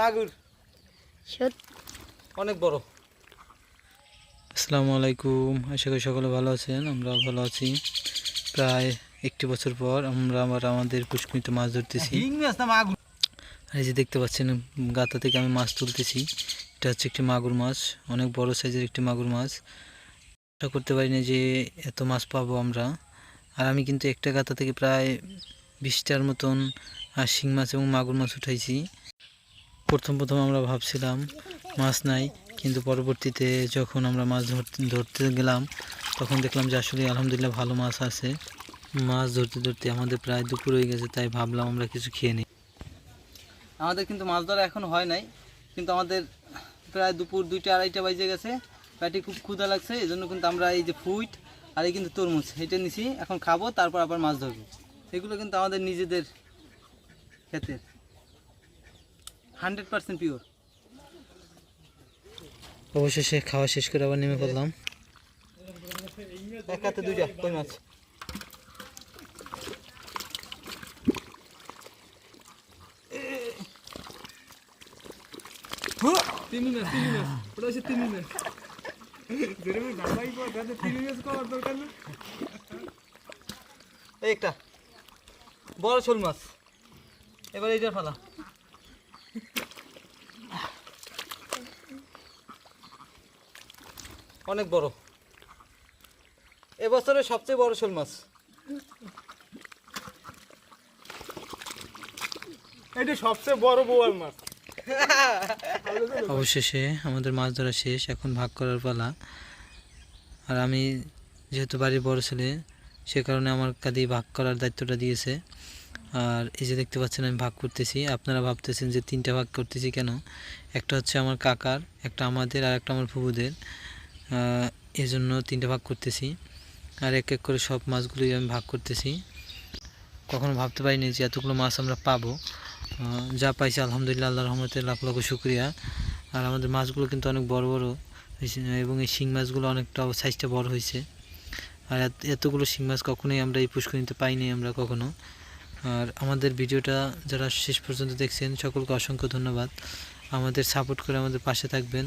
মাগুর। অনেক বড়। আসসালামু আলাইকুম। আশা করি সকলে ভালো আছেন আমরা ভালো আছি। প্রায় একটি বছর পর আমরা আবার আমাদের পুষ্করিতে মাছ ধরতেছি। আর এই যে দেখতে পাচ্ছেন গাতা থেকে আমি মাছ তুলতেছি। এটা হচ্ছে একটি মাগুর মাছ অনেক বড় সাইজের একটি মাগুর মাছ। আশা করতে পারি না যে এত মাছ পাবো আমরা। আর আমি কিন্তু একটা গাতা থেকে প্রায় বিশটার মতন আর শিং মাছ এবং মাগুর মাছ উঠাইছি। প্রথম প্রথম আমরা ভাবছিলাম মাছ নাই, কিন্তু পরবর্তীতে যখন আমরা মাছ ধরতে ধরতে গেলাম, তখন দেখলাম যে আসলে আলহামদুলিল্লাহ ভালো মাছ আছে। মাছ ধরতে ধরতে আমাদের প্রায় দুপুর হয়ে গেছে, তাই ভাবলাম আমরা কিছু খেয়ে নিই। আমাদের কিন্তু মাছ ধরা এখন হয় নাই, কিন্তু আমাদের প্রায় দুপুর দুইটা আড়াইটা বাজে গেছে। পেটে খুব ক্ষুধা লাগছে এই জন্য কিন্তু আমরা এই যে ফুইট আর এই কিন্তু তরমুজ, এটা নিছি, এখন খাব, তারপর আবার মাছ ধরবো। এগুলো কিন্তু আমাদের নিজেদের ক্ষেতের হান্ড্রেড পার্সেন্ট পিওর অবশেষে খাওয়া শেষ করে আবার নেমে পড়লাম। এক হাতে দুইটা কই মাছ? একটা বড় শোল মাছ। এবার এইটা ফালা অনেক বড়। এবছরের সবচেয়ে বড় শোল মাছ। এটা সবচেয়ে বড় বোয়াল মাছ। অবশেষে আমাদের মাছ ধরা শেষ এখন ভাগ করার পালা। আর আমি যেহেতু বাড়ির বড় ছেলে সে কারণে আমার কাঁধেই ভাগ করার দায়িত্বটা দিয়েছে। আর এই যে দেখতে পাচ্ছেন আমি ভাগ করতেছি। আপনারা ভাবতেছেন যে তিনটা ভাগ করতেছি কেন? একটা হচ্ছে আমার কাকার একটা আমাদের আর একটা আমার ফুবুদের এই তিনটা ভাগ করতেছি। আর এক এক করে সব মাছগুলোই আমি ভাগ করতেছি। কখনো ভাবতে পারিনি যে এতগুলো মাছ আমরা পাবো। যা পাইছি আলহামদুলিল্লাহ আল্লাহ রহমতে লাখ লাখ শুক্রিয়া। আর আমাদের মাছগুলো কিন্তু অনেক বড় বড় এবং এই শিং মাছগুলো অনেকটা সাইজটা বড় হয়েছে। আর এত- এতগুলো শিং মাছ কখনোই আমরা এই পুষ্করিণীতে পাইনি আমরা কখনো। আর আমাদের ভিডিওটা যারা শেষ পর্যন্ত দেখছেন, সকলকে অসংখ্য ধন্যবাদ। আমাদের সাপোর্ট করে আমাদের পাশে থাকবেন।